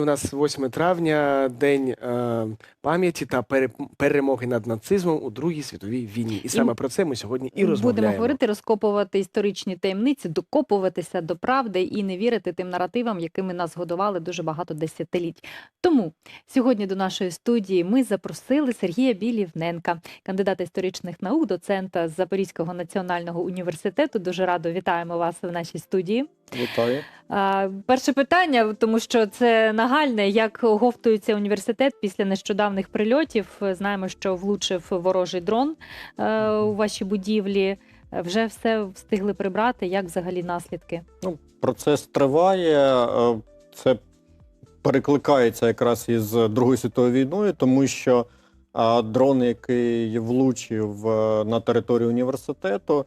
У нас 8 травня, день е, пам'яті та пере- перемоги над нацизмом у Другій світовій війні. І саме про це ми сьогодні і розмовляємо. Будемо говорити, розкопувати історичні таємниці, докопуватися до правди і не вірити тим наративам, якими нас годували дуже багато десятиліть. Тому сьогодні до нашої студії ми запросили Сергія Білівненка, кандидата історичних наук, доцента з Запорізького національного університету. Дуже радо вітаємо вас в нашій студії. Вітаю. А, Перше питання, тому що це нагальне. Як оговтується університет після нещодавних прильотів? Знаємо, що влучив ворожий дрон е, у вашій будівлі. Вже все встигли прибрати. Як взагалі наслідки? Ну, процес триває. е, Це перекликається якраз із Другою світовою війною, тому що дрон, який влучив е, на територію університету,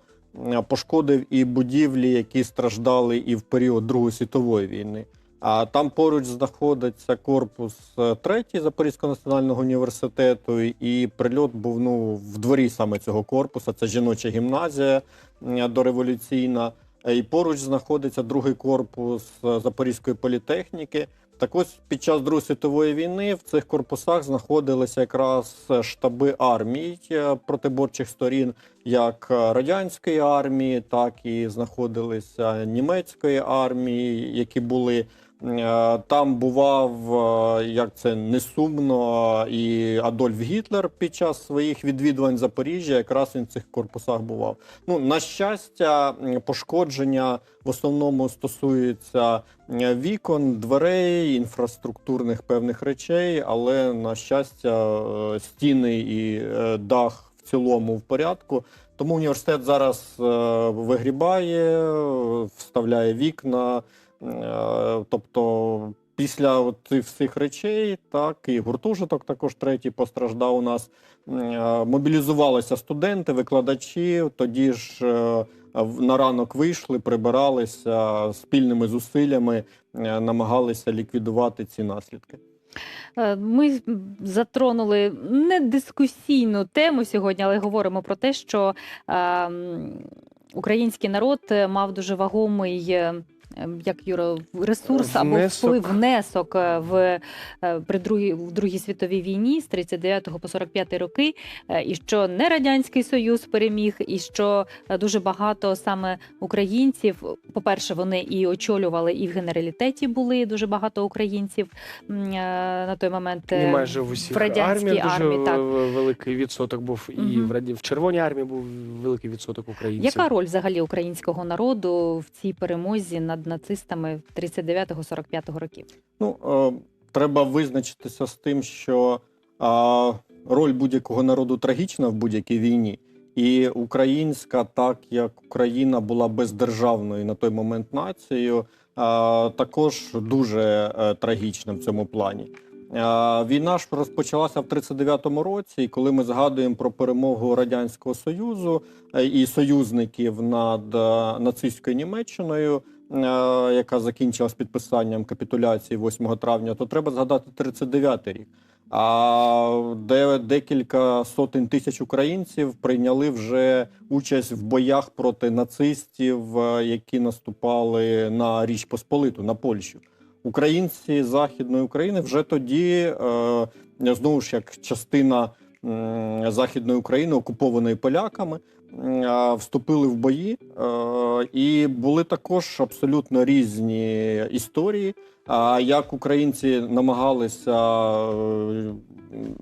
пошкодив і будівлі, які страждали і в період Другої світової війни. А там поруч знаходиться корпус е, третій Запорізького національного університету, і прильот був ну в дворі саме цього корпуса. Це жіноча гімназія е, дореволюційна. Е, І поруч знаходиться другий корпус е, Запорізької політехніки. Так ось під час Другої світової війни в цих корпусах знаходилися якраз е, штаби армій е, протиборчих сторін, як е, радянської армії, так і знаходилися німецької армії, які були. Е, Там бував, е, як це не сумно, і Адольф Гітлер під час своїх відвідувань Запоріжжя, якраз він в цих корпусах бував. Ну, на щастя, пошкодження в основному стосується е, вікон, дверей, інфраструктурних певних речей, але на щастя, стіни і дах в цілому в порядку. Тому університет зараз вигрібає, вставляє вікна. Е, Тобто, після цих всіх речей, так і гуртожиток також третій постраждав у нас. Е, Мобілізувалися студенти, викладачі. Тоді ж е, на ранок вийшли, прибиралися спільними зусиллями, намагалися ліквідувати ці наслідки. Ми затронули не дискусійну тему сьогодні, але говоримо про те, що е, український народ мав дуже вагомий. Ем, Як Юра, ресурс або Внесок. вплив внесок е, в е, при другій в другій світовій війні з 39 по 45 роки, е, і що не радянський союз переміг, і що дуже багато саме українців. По перше, вони і очолювали, і в генералітеті були дуже багато українців на той момент. І майже в усіх в радянській дуже армії, так. великий відсоток був, і в раді в Червоній армії був великий відсоток українців. Яка роль взагалі українського народу в цій перемозі над нацистами 39-45 років? Ну, е, треба визначитися з тим, що е, роль будь-якого народу трагічна в будь-якій війні. І українська, так як Україна була бездержавною на той момент нацією, е, також дуже е, трагічна в цьому плані. Війна ж розпочалася в 39-му році, і коли ми згадуємо про перемогу Радянського Союзу е, і союзників над е, нацистською Німеччиною, яка закінчилась підписанням капітуляції 8 травня, то треба згадати 39-й рік. А де декілька сотень тисяч українців прийняли вже участь в боях проти нацистів, е, які наступали на Річ Посполиту, на Польщу. Українці Західної України вже тоді, е, знову ж як частина Західної України, окупованої поляками, вступили в бої, е, і були також абсолютно різні історії. Як українці намагалися е,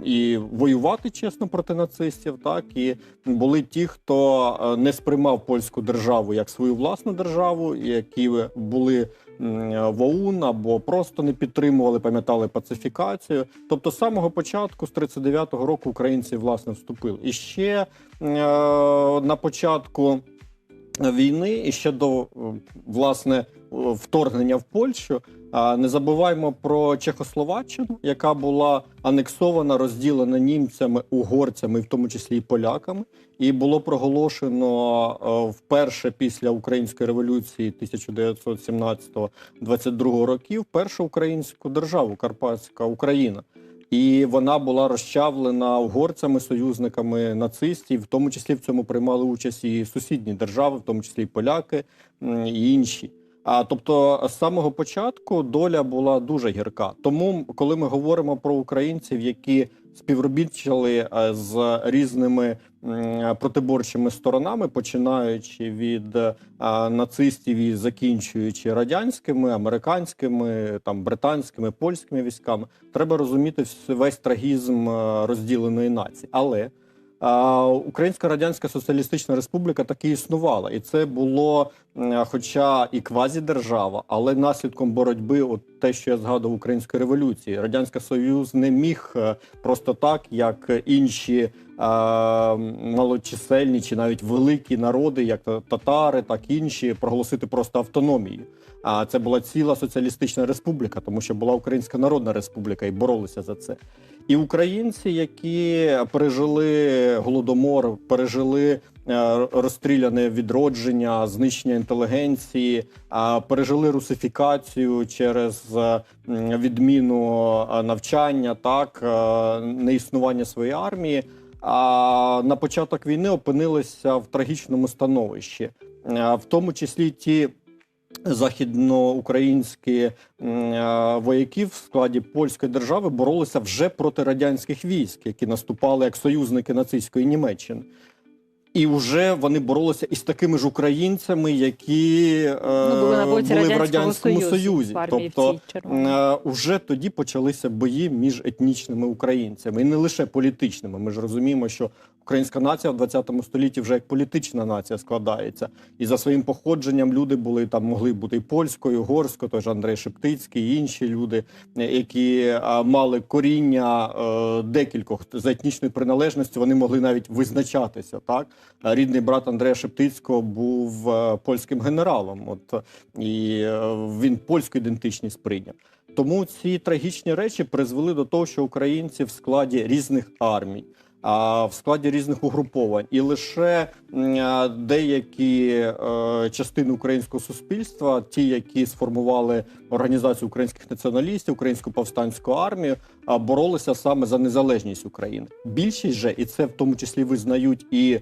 і воювати чесно проти нацистів, так і були ті, хто е, не сприймав польську державу як свою власну державу, які були в ОУН або просто не підтримували, пам'ятали пацифікацію. Тобто, з самого початку, з 39-го року, українці власне вступили. І ще е, на початку війни, і ще до власне вторгнення в Польщу. Не забуваємо про Чехословаччину, яка була анексована, розділена німцями, угорцями, в тому числі і поляками, і було проголошено е, вперше після української революції 1917-22 років першу українську державу Карпатська Україна. І вона була розчавлена угорцями, союзниками нацистів, в тому числі в цьому приймали участь і сусідні держави, в тому числі і поляки і інші. А тобто, з самого початку доля була дуже гірка. Тому, коли ми говоримо про українців, які співробітчили е, з різними протиборчими сторонами, починаючи від е, нацистів і закінчуючи радянськими, американськими, там британськими, польськими військами, треба розуміти весь трагізм е, розділеної нації. Але Українська Радянська Соціалістична Республіка таки існувала, і це було, хоча і квазідержава, але наслідком боротьби, от те, що я згадував української революції, радянський Союз не міг е, просто так, як інші е, малочисельні чи навіть великі народи, як татари, так і інші, проголосити просто автономію. А це була ціла соціалістична республіка, тому що була Українська Народна Республіка і боролися за це. І українці, які пережили голодомор, пережили е, розстріляне відродження, знищення інтелігенції, пережили русифікацію через е, відміну е, навчання, так е, неіснування своєї армії. А на початок війни опинилися в трагічному становищі, Е, в тому числі ті західноукраїнські е, вояки в складі польської держави боролися вже проти радянських військ, які наступали як союзники нацистської Німеччини. І вже вони боролися із такими ж українцями, які е, Ну, були на були в радянському Союзу, Союзі. Тобто. Е, Уже тоді почалися бої між етнічними українцями, і не лише політичними. Ми ж розуміємо, що українська нація в 20 столітті вже як політична нація складається, і за своїм походженням люди були там, могли бути і польською, угорською, той же Андрей Шептицький, і інші люди, які мали коріння е, декількох за етнічною приналежністю. Вони могли навіть визначатися. Так рідний брат Андрея Шептицького був е, польським генералом. От і е, він польську ідентичність прийняв. Тому ці трагічні речі призвели до того, що українці в складі різних армій, в складі різних угруповань, і лише е, деякі е, частини українського суспільства, ті, які сформували організацію українських націоналістів, українську повстанську армію, боролися саме за незалежність України. Більшість же, і це в тому числі визнають і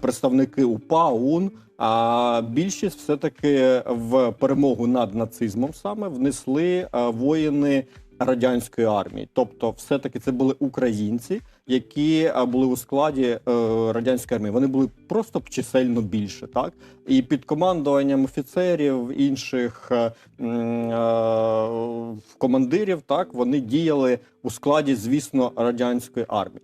представники УПА, УН. А більшість все-таки в перемогу над нацизмом саме внесли воїни радянської армії. Тобто, все-таки це були українці, які були у складі е, радянської армії. Вони були просто чисельно більше, так і під командуванням офіцерів інших е, е, командирів, так вони діяли у складі, звісно, радянської армії.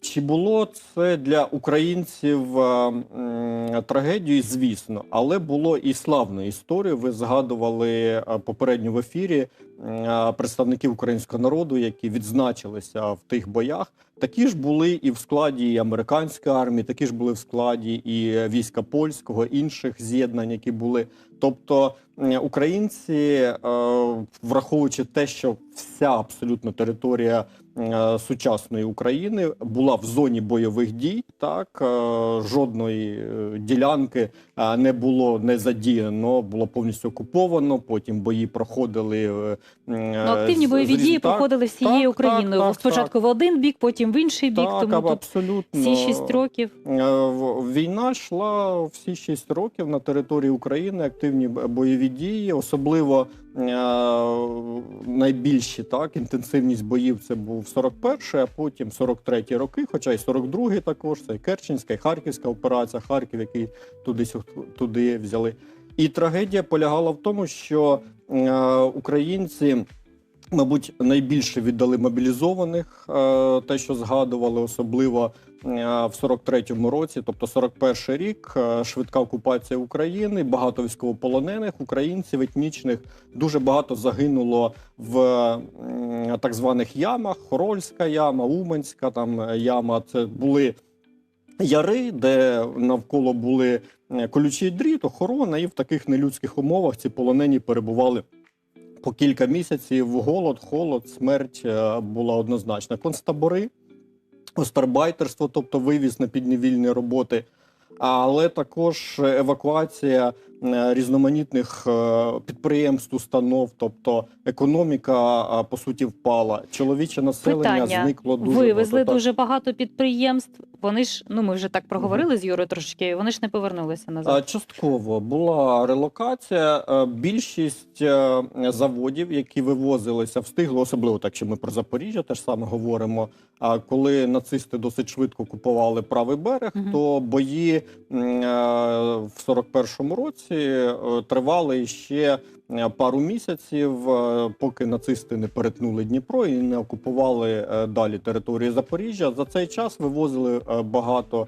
Чи було це для українців е, трагедією? Звісно, але було і славною історією. Ви згадували е, попередньо в ефірі е, представників українського народу, які відзначилися в тих боях. Такі ж були і в складі і американської армії, такі ж були в складі і війська польського, інших з'єднань, які були. Тобто українці, е, враховуючи те, що вся абсолютно територія е, сучасної України була в зоні бойових дій, так е, жодної е, ділянки е, не було не задіяно, було повністю окуповано. Потім бої проходили. е, Ну, активні бойові з дії так, проходили всією так, Україною. так, так, Спочатку в один бік, потім в інший бік. Так, тому тут всі шість років. Е, Війна йшла всі шість років на території України. Активні бойові дії, особливо е, найбільші так інтенсивність боїв це був 41-й, а потім 43-ті роки, хоча й 42-й також. Це і Керченська, і Харківська операція, Харків, який туди туди взяли. І трагедія полягала в тому, що е, українці. Мабуть, найбільше віддали мобілізованих, е, те, що згадували, особливо е, в 43-му році, тобто 41-й рік, е, швидка окупація України, багато військовополонених українців етнічних, дуже багато загинуло в так званих ямах: Хорольська яма, Уманська там яма. Це були яри, де навколо були колючий дріт, охорона, і в таких нелюдських умовах ці полонені перебували по кілька місяців голод, холод, смерть е, була однозначна. Концтабори, остарбайтерство, тобто вивіз на підневільні роботи, але також евакуація е, різноманітних е, підприємств, установ, тобто економіка е, по суті впала. Чоловіче населення Питання. зникло дуже Вивезли багато. дуже багато підприємств. Вони ж, ну ми вже так проговорили з Юрою трошки, вони ж не повернулися назад. Частково була релокація. Е, Більшість е, заводів, які вивозилися, встигли, особливо так, що ми про Запоріжжя теж саме говоримо. А коли нацисти досить швидко купували правий берег, Мгм. то бої е, в 41-му році е, тривали ще е, пару місяців, е, поки нацисти не перетнули Дніпро і не окупували далі території Запоріжжя. За цей час вивозили багато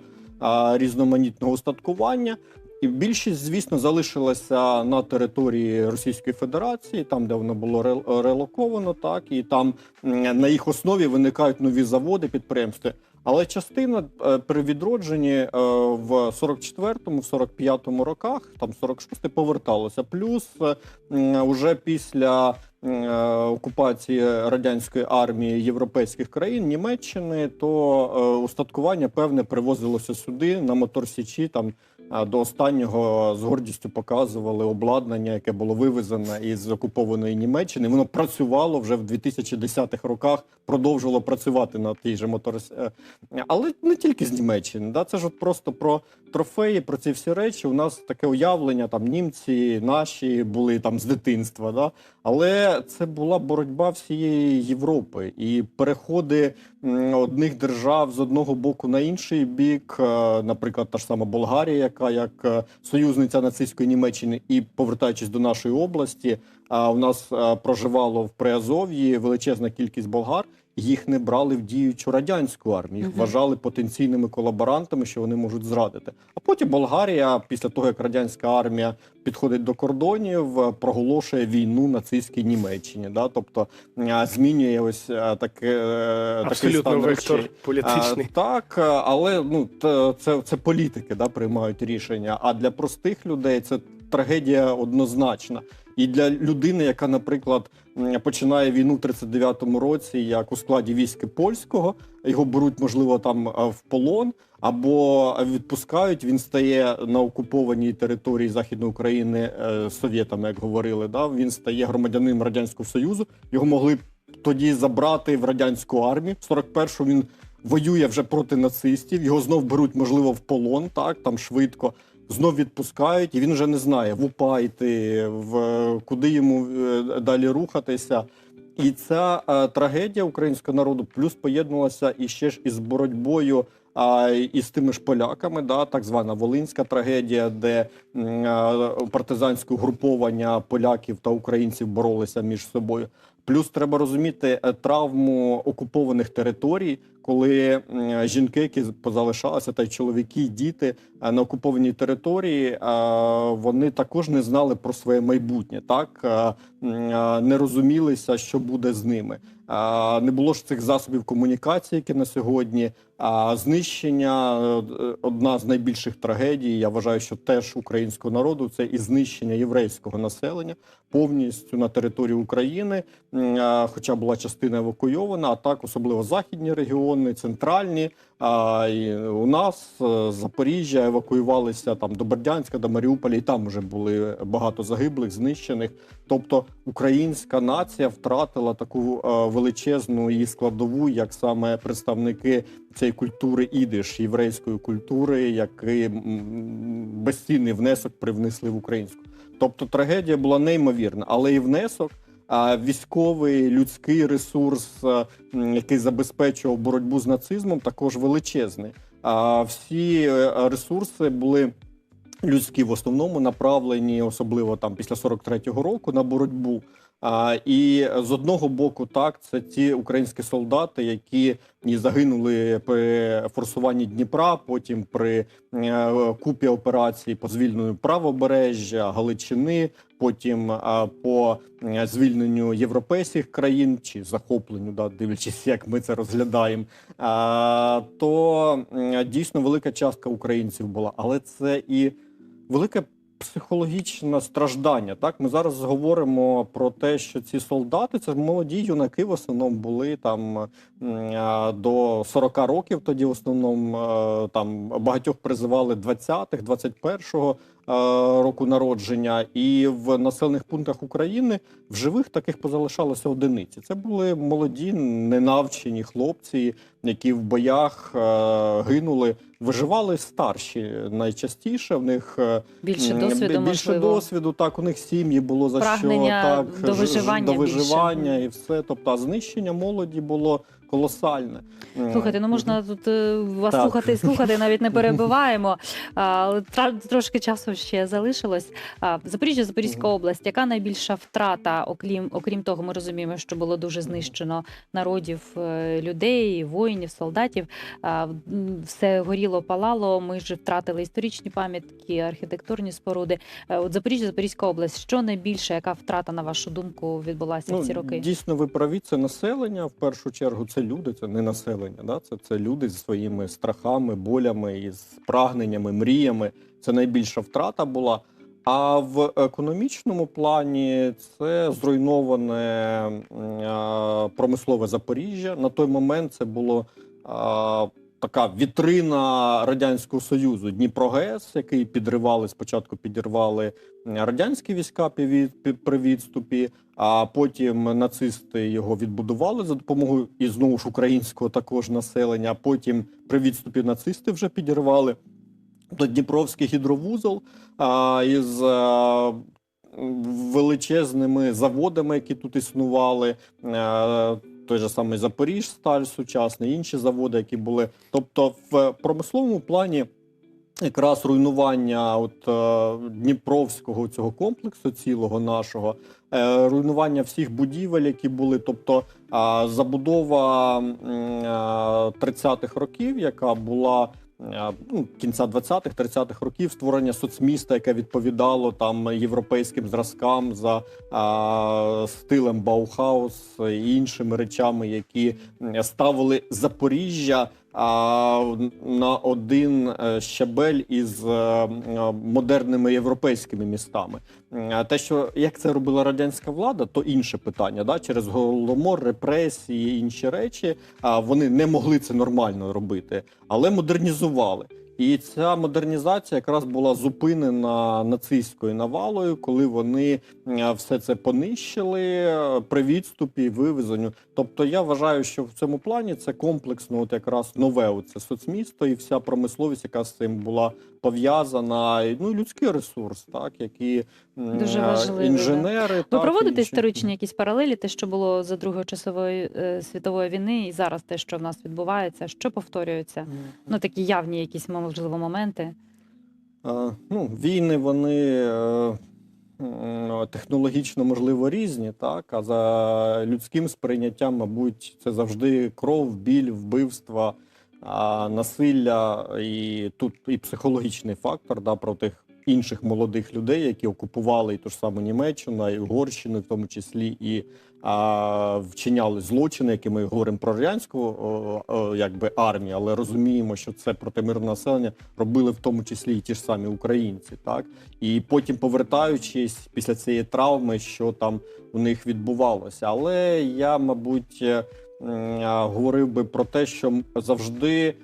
різноманітного устаткування. І більшість, звісно, залишилася на території Російської Федерації, там, де воно було релоковано, так і там на їх основі виникають нові заводи, підприємства. Але частина е, при відродженні е, в 44-му, в 45-му роках, там 46-й поверталося. Плюс е, уже після окупації радянської армії європейських країн Німеччини, то устаткування певне привозилося сюди на моторсічі. Там до останнього з гордістю показували обладнання, яке було вивезено із окупованої Німеччини. Воно працювало вже в 2010-х роках, продовжувало працювати на тій же моторс... е, але не тільки з Німеччини. Да? Це ж от просто про трофеї, про ці всі речі. У нас таке уявлення, там німці наші були там з дитинства. Да? Але це була боротьба всієї Європи і переходи одних держав з одного боку на інший бік, е, наприклад, та ж сама Болгарія, яка як е, союзниця нацистської Німеччини, і повертаючись до нашої області, у нас е, проживало в Приазов'ї величезна кількість болгар. Їх не брали в діючу радянську армію, їх вважали потенційними колаборантами, що вони можуть зрадити. А потім Болгарія, після того як радянська армія підходить до кордонів, е, проголошує війну нацистській Німеччині. Да? Тобто е, змінює ось е, таке такий стан вектор речей. політичний. Так, але ну це, це політики да, приймають рішення. А для простих людей це трагедія однозначна. І для людини, яка, наприклад, починає війну в 39-му році, як у складі війська польського, його беруть, можливо, там е, в полон або відпускають. Він стає на окупованій території Західної України е, совєтами, як говорили. Да? Він стає громадянином радянського союзу. Його могли тоді забрати в радянську армію. В 41-му він воює вже проти нацистів. Його знов беруть, можливо, в полон, так там швидко. Знов відпускають, і він вже не знає в УПА йти, в куди йому е, далі рухатися. І ця е, трагедія українського народу плюс поєднувалася і ще ж із боротьбою а, із тими ж поляками, да, так звана Волинська трагедія, де е, партизанське угруповання поляків та українців боролися між собою. Плюс треба розуміти е, травму окупованих територій, коли жінки, які позалишалися, та й чоловіки, діти е, на окупованій території, е, вони також не знали про своє майбутнє, так Е, е, не розумілися, що буде з ними. Е, Не було ж цих засобів комунікації, які на сьогодні. А знищення е, одна з найбільших трагедій. Я вважаю, що теж українського народу це і знищення єврейського населення повністю на території України. Хоча була частина евакуйована, а так особливо західні регіони, центральні. А і у нас е, Запоріжжя евакуювалися там до Бердянська, до Маріуполя, і там вже були багато загиблих, знищених. Тобто українська нація втратила таку е, величезну її складову, як саме представники цієї культури ідиш, єврейської культури, який безцінний внесок привнесли в українську. Тобто трагедія була неймовірна, але і внесок. А військовий людський ресурс, який забезпечував боротьбу з нацизмом, також величезний. А всі е, ресурси були людські в основному направлені, особливо там після 43-го року, на боротьбу. І з одного боку, так, це ті українські солдати, які і загинули при форсуванні Дніпра, потім при е, купі операцій по звільненню правобережжя, Галичини, потім по е, звільненню європейських країн чи захопленню, да, дивлячись, як ми це розглядаємо. То дійсно велика частка українців була, але це і велике психологічне страждання. Так, ми зараз говоримо про те, що ці солдати це молоді юнаки, в основному були там до 40 років. Тоді в основному там багатьох призивали 20-х, 21-го року народження, і в населених пунктах України в живих таких позалишалося одиниці. Це були молоді, ненавчені хлопці, які в боях е, гинули. Виживали старші найчастіше. В них е, Більше досвіду, більше можливо. досвіду, так у них сім'ї було за Прагнення що так до виживання до більше. виживання і все. Тобто, а знищення молоді було колосальне. М, Слухайте, ну можна тут е, вас Так. слухати і слухати, навіть не перебиваємо. Але Трошки часу ще залишилось. Запоріжжя, Запорізька область. Яка найбільша втрата, окрім, окрім того, ми розуміємо, що було дуже знищено народів, е, людей, воїнів, солдатів. Все горіло, палало. Ми ж втратили історичні пам'ятки, архітектурні споруди. Е, От Запоріжжя, Запорізька область. Що найбільше, яка втрата, на вашу думку, відбулася в ці роки? Ну, Дійсно, ви праві, це населення в першу чергу. Це люди, це не населення. Да? Це, це люди зі своїми страхами, болями, із прагненнями, мріями. Це найбільша втрата була. А в економічному плані це зруйноване промислове Запоріжжя. На той момент це було така вітрина Радянського Союзу. Дніпрогес, який підривали спочатку, підірвали радянські війська при відступі, а потім нацисти його відбудували за допомогою і знову ж українського також населення. А потім при відступі нацисти вже підірвали. Дніпровський гідровузол а, із а, величезними заводами, які тут існували. А, той же самий Запоріжсталь сучасний, інші заводи, які були. Тобто, в промисловому плані якраз руйнування от, е, Дніпровського цього комплексу, цілого нашого, е, руйнування всіх будівель, які були. Тобто а, забудова а, 30-х років, яка була. Ну, кінця 20-х, 30-х років створення соцміста, яке відповідало там європейським зразкам за а, стилем Баухаус і іншими речами, які ставили Запоріжжя на один е, щабель із е, модерними європейськими містами. Те, що як це робила радянська влада, то інше питання. Да? Через голомор, репресії, інші речі. А вони не могли це нормально робити, але модернізували. І ця модернізація якраз була зупинена нацистською навалою, коли вони е, все це понищили е, при відступі вивезенню. Тобто я вважаю, що в цьому плані це комплексно, от якраз нове оце соцмісто і вся промисловість, яка з цим була пов'язана, ну людський ресурс, так які Дуже е, інженери. Ви так, проводите історичні якісь паралелі, те, що було за Другої часової е, світової війни, і зараз те, що в нас відбувається, що повторюється? Ну такі явні якісь можливо моменти. Е, Ну, війни вони е, технологічно можливо різні, так а за людським сприйняттям, мабуть, це завжди кров, біль, вбивства, насилля і тут і психологічний фактор да, про тих інших молодих людей, які окупували і ту ж саму Німеччину, і Угорщину, в тому числі і а, вчиняли злочини, які ми говоримо про радянську якби армію, але розуміємо, що це проти мирного населення робили в тому числі і ті ж самі українці, так і потім повертаючись після цієї травми, що там у них відбувалося. Але я, мабуть, говорив би про те, що завжди.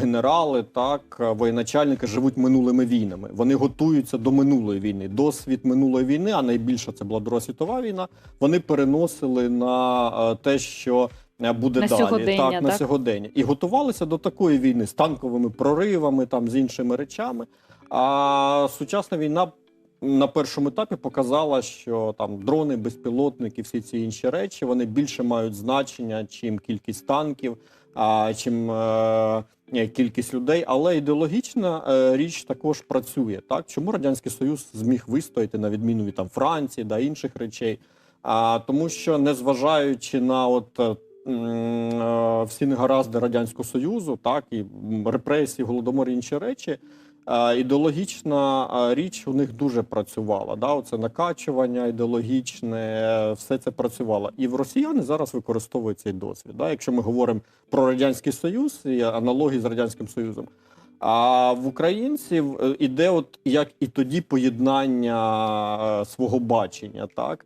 Генерали, так, воєначальники живуть минулими війнами. Вони готуються до минулої війни. Досвід минулої війни, а найбільша це була Друга світова війна. Вони переносили на е, те, що е, буде На далі, сьогодення, так, на сьогодення, і готувалися до такої війни з танковими проривами, там з іншими речами. А сучасна війна на першому етапі показала, що там дрони, безпілотники, всі ці інші речі вони більше мають значення, чим кількість танків, а чим е, кількість людей. Але ідеологічна е, річ також працює. Так чому радянський союз зміг вистояти на відміну від там Франції да інших речей? А тому, що незважаючи на от. е, е, Всі негаразди радянського союзу, так і репресії, голодомор інші речі. Е, Ідеологічна е, річ у них дуже працювала. Да? Оце накачування ідеологічне, е, все це працювало. І в росіяни зараз використовують цей досвід. Да? Якщо ми говоримо про радянський союз і аналогії з радянським союзом. А в українців іде, от як і тоді поєднання свого бачення, так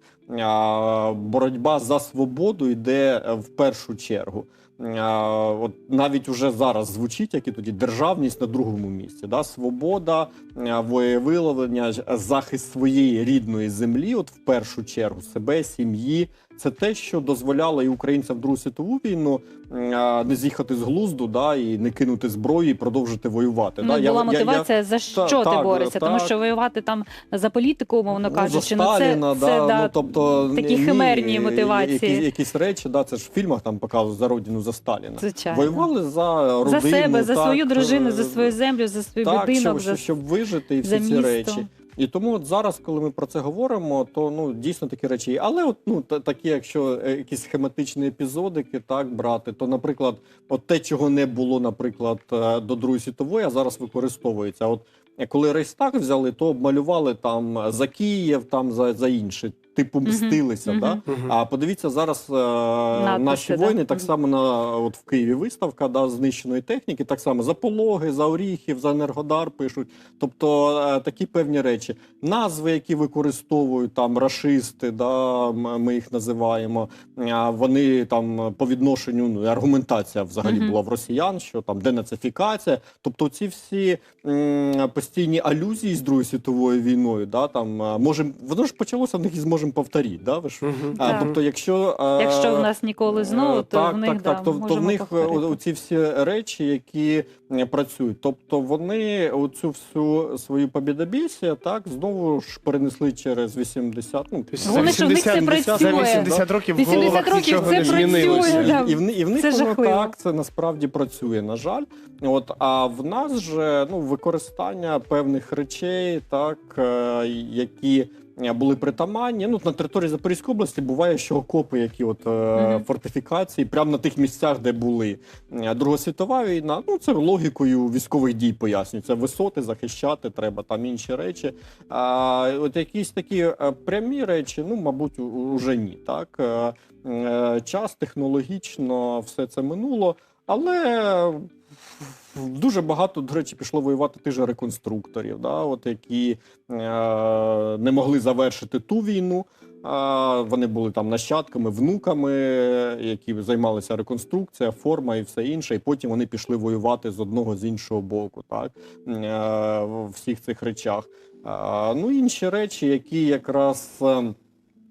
боротьба за свободу йде в першу чергу. А, от навіть уже зараз звучить, як і тоді державність на другому місці. Да? Свобода, воєвиловлення, захист своєї рідної землі, от в першу чергу себе, сім'ї. Це те, що дозволяло і українцям в Другу світову війну не з'їхати з глузду, да, і не кинути зброю і продовжити воювати. Ну, да? Я- була я- я- мотивація, за що Та- ти так, борешся, тому що воювати там за політику, умовно Ну, кажучи, ну це, Сталіна, це да, да, ну, тобто, такі ні, химерні мотивації. Якісь, якісь речі, да, це ж в фільмах там показують за родину, за Сталіна. звичайно. Воювали за родину. за себе, за свою дружину, за е, свою землю, за свій так, будинок, щоб, за, щоб вижити і всі ці місто. речі. І тому от зараз, коли ми про це говоримо, то ну дійсно такі речі. є. Але от ну та- такі, якщо е, якісь схематичні епізодики так брати, то, наприклад, от те, чого не було, наприклад, е, до Другої світової, а зараз використовується. От е, коли Рейстаг взяли, то обмалювали там за Київ, там за, за інше. Типу мстилися, мгм. да? Мгм. А подивіться зараз е, наші да. воїни, так само на от в Києві виставка да, знищеної техніки, так само за пологи, за оріхів, за енергодар пишуть. Тобто е, такі певні речі. Назви, які використовують там рашисти, да, ми їх називаємо. а Вони там по відношенню ну, аргументація взагалі Мгм. була в росіян, що там денацифікація. Тобто, ці всі м, постійні алюзії з Другою світовою війною, да, там е, можем, воно ж почалося в них із можемо повторити. Да, ви ж Мгм. а, тобто, якщо, е, Якщо в нас ніколи знову, е, то так, в них так, да, так, то, то в них повторити. ці всі речі, які е, працюють. Тобто вони оцю всю свою побідобєсія так знову ж перенесли через 80, ну, Тобто Головне, що в них це 80 працює. За 80 років в 80 років нічого це не змінилося. працює, да. і, і, в, і в них Це воно жахливо. так це насправді працює, на жаль. От а в нас же ну використання певних речей, так е, які. Е, Були притаманні. Ну, на території Запорізької області буває, що окопи, які от е, фортифікації, прямо на тих місцях, де були Е, Друга світова війна. Ну це логікою військових дій пояснюється. Висоти захищати треба, там інші речі. А от якісь такі е, прямі речі, ну мабуть, уже ні. Так е, час технологічно все це минуло, але. Дуже багато, до речі, пішло воювати тих же реконструкторів, да, от які е, не могли завершити ту війну. А вони були там нащадками, внуками, які займалися реконструкція, форма і все інше. І потім вони пішли воювати з одного з іншого боку, так е, в всіх цих речах. Ну інші речі, які якраз. е,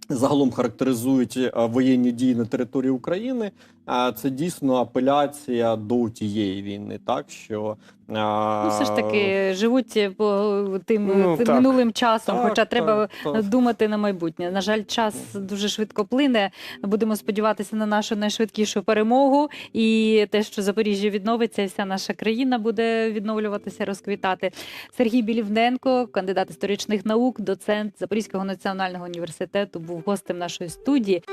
Загалом характеризують е, воєнні дії на території України. Це дійсно апеляція до тієї війни, так що Ну, все ж таки живуть по тим, Ну, тим так. минулим часом, Так, хоча треба так, так. думати на майбутнє. На жаль, час дуже швидко плине. Будемо сподіватися на нашу найшвидкішу перемогу і те, що Запоріжжя відновиться, і вся наша країна буде відновлюватися, розквітати. Сергій Білівненко, кандидат історичних наук, доцент Запорізького національного університету, був гостем нашої студії.